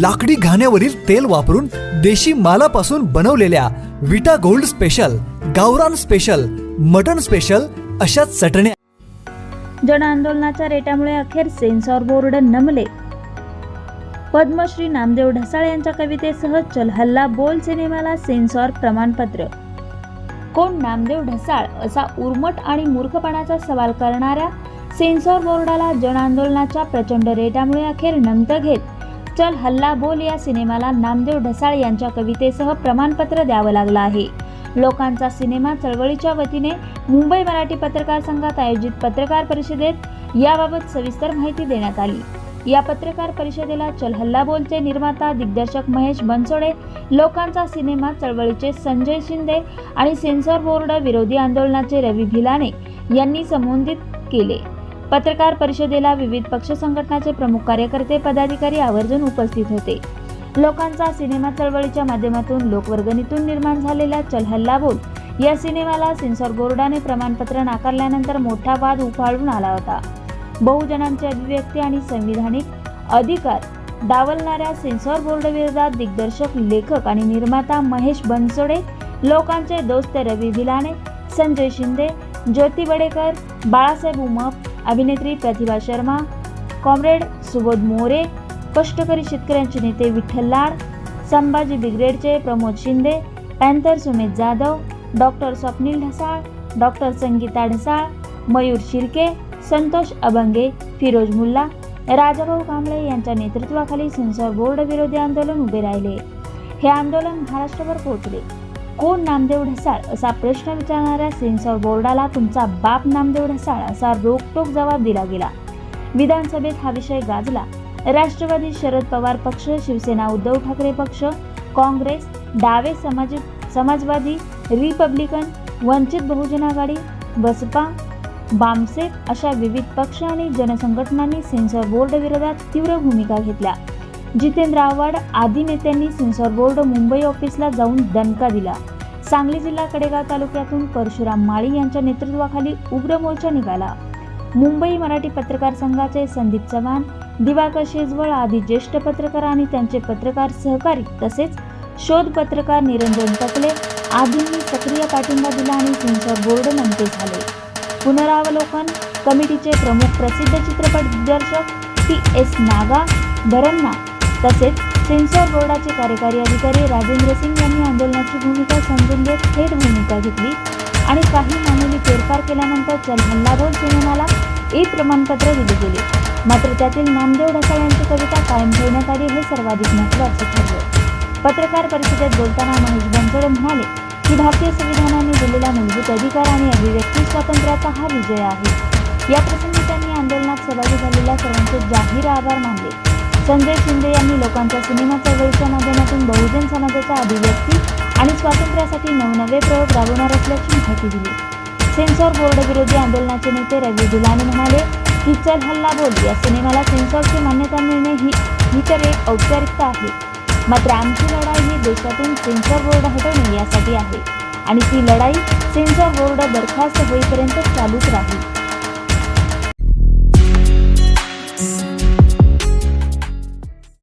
लाकडी घाण्यावरील तेल वापरून देशी मालापासून बनवलेल्या विटा गोल्ड स्पेशल गावरान स्पेशल मटन स्पेशल अशा चटण्या जन आंदोलनाच्या रेट्यामुळे अखेर सेन्सॉर बोर्ड नमले. पद्मश्री नामदेव ढसाळ यांच्या कवितेसह चल हल्ला बोल सिनेमाला सेन्सॉर प्रमाणपत्र. कोण नामदेव ढसाळ असा उर्मट आणि मूर्खपणाचा सवाल करणाऱ्या सेन्सॉर बोर्डाला जन आंदोलनाच्या प्रचंड रेटामुळे अखेर नमतं घेत. चल हल्ला बोल या सिनेमाला नामदेव ढसाळ यांच्या कवितेसह प्रमाणपत्र द्यावं लागलं आहे. लोकांचा सिनेमा चळवळीच्या वतीने मुंबई मराठी पत्रकार संघात आयोजित पत्रकार परिषदेत याबाबत सविस्तर माहिती देण्यात आली. या पत्रकार परिषदेला चल हल्ला बोलचे निर्माता दिग्दर्शक महेश बनसोडे लोकांचा सिनेमा चळवळीचे संजय शिंदे आणि सेन्सॉर बोर्ड विरोधी आंदोलनाचे रवी भिलाने यांनी संबोधित केले. पत्रकार परिषदेला विविध पक्ष संघटनाचे प्रमुख कार्यकर्ते पदाधिकारी आवर्जून उपस्थित होते. लोकांचा सिनेमा चळवळीच्या माध्यमातून लोकवर्गणीतून निर्माण झालेल्या चल हल्ला बोल या सिनेमाला सेन्सॉर बोर्डाने प्रमाणपत्र नाकारल्यानंतर मोठा वाद उफाळून आला होता. बहुजनांची अभिव्यक्ती आणि संविधानिक अधिकार डावलणाऱ्या सेन्सॉर बोर्ड विरोधात दिग्दर्शक लेखक आणि निर्माता महेश बनसोडे लोकांचे दोस्त रवी भिलाने संजय शिंदे ज्योती बडेकर बाळासाहेब उमप अभिनेत्री प्रतिभा शर्मा कॉम्रेड सुबोध मोरे कष्टकरी शेतकऱ्यांचे नेते विठ्ठल लाड संभाजी ब्रिगेडचे Pramod Shinde panther Sumit Jadhav doctor Swapnil Dhasal doctor Sangeeta Dhasal Mayur Shirke Santosh Abhange Firoz Mulla Rajabhau Kamble यांच्या नेतृत्वाखाली सेन्सॉर बोर्ड विरोधी आंदोलन उभे राहिले. हे आंदोलन महाराष्ट्रभर पोहोचले. कोण नामदेव ढसाळ असा प्रश्न विचारणाऱ्या सेन्सॉर बोर्डाला तुमचा बाप नामदेव ढसाळ असा रोकटोक जबाब दिला गेला. विधानसभेत हा विषय गाजला. राष्ट्रवादी शरद पवार पक्ष शिवसेना उद्धव ठाकरे पक्ष काँग्रेस डावे समाज समाजवादी रिपब्लिकन वंचित बहुजन आघाडी बसपा बामसेप अशा विविध पक्ष आणि जनसंघटनांनी सेन्सॉर बोर्ड विरोधात तीव्र भूमिका घेतल्या. जितेंद्र आव्हाड आदी नेत्यांनी सेन्सॉर बोर्ड मुंबई ऑफिसला जाऊन दणका दिला. सांगली जिल्हा कडेगाव तालुक्यातून परशुराम माळी यांच्या नेतृत्वाखाली उग्र मोर्चा निघाला. मुंबई मराठी पत्रकार संघाचे संदीप चव्हाण दिवाकर शेजवळ आदी ज्येष्ठ पत्रकार आणि त्यांचे पत्रकार सहकारी तसेच शोध पत्रकार निरंजन टकले आदींनी सक्रिय पाठिंबा दिला आणि सेन्सॉर बोर्ड नमते झाले. पुनरावलोकन कमिटीचे प्रमुख प्रसिद्ध चित्रपट दिग्दर्शक टी एस नागा धरन्ना तसेच सेन्सॉर बोर्डाचे कार्यकारी अधिकारी राजेंद्र सिंग यांनी आंदोलनाची भूमिका समजून घेत थेट भूमिका घेतली आणि काही मामूली फेरफार केल्यानंतर चल हल्लाबोल सिनेमाला ए प्रमाणपत्र दिले गेले. मात्र त्यातील नामदेव ढसाळ यांची कविता कायम ठेवण्यात आली हे सर्वाधिक महत्त्वाचं ठरले. पत्रकार परिषदेत बोलताना महेश बनसोडे म्हणाले की भारतीय संविधानाने दिलेला मूलभूत अधिकार आणि अभिव्यक्ती स्वातंत्र्याचा हा विजय आहे. या प्रसंगी त्यांनी आंदोलनात सहभागी झालेल्या सर्वांचे जाहीर आभार मानले. संजय शिंदे यांनी लोकांच्या सिनेमा चळवळीच्या माध्यमातून बहुजन समाजाच्या अभिव्यक्ती आणि स्वातंत्र्यासाठी नवनवे प्रयोग राबवणार असल्याची माहिती दिली. सेन्सॉर बोर्ड विरोधी आंदोलनाचे नेते रवी दुलाने म्हणाले की चल हल्ला बोल या सिनेमाला सेन्सॉरची मान्यता मिळणे ही ही तर एक औपचारिकता आहे. मात्र आमची लढाई ही देशातून सेन्सॉर बोर्ड हटवणे यासाठी आहे आणि ती लढाई सेन्सॉर बोर्ड बरखास्त होईपर्यंत चालूच राहील.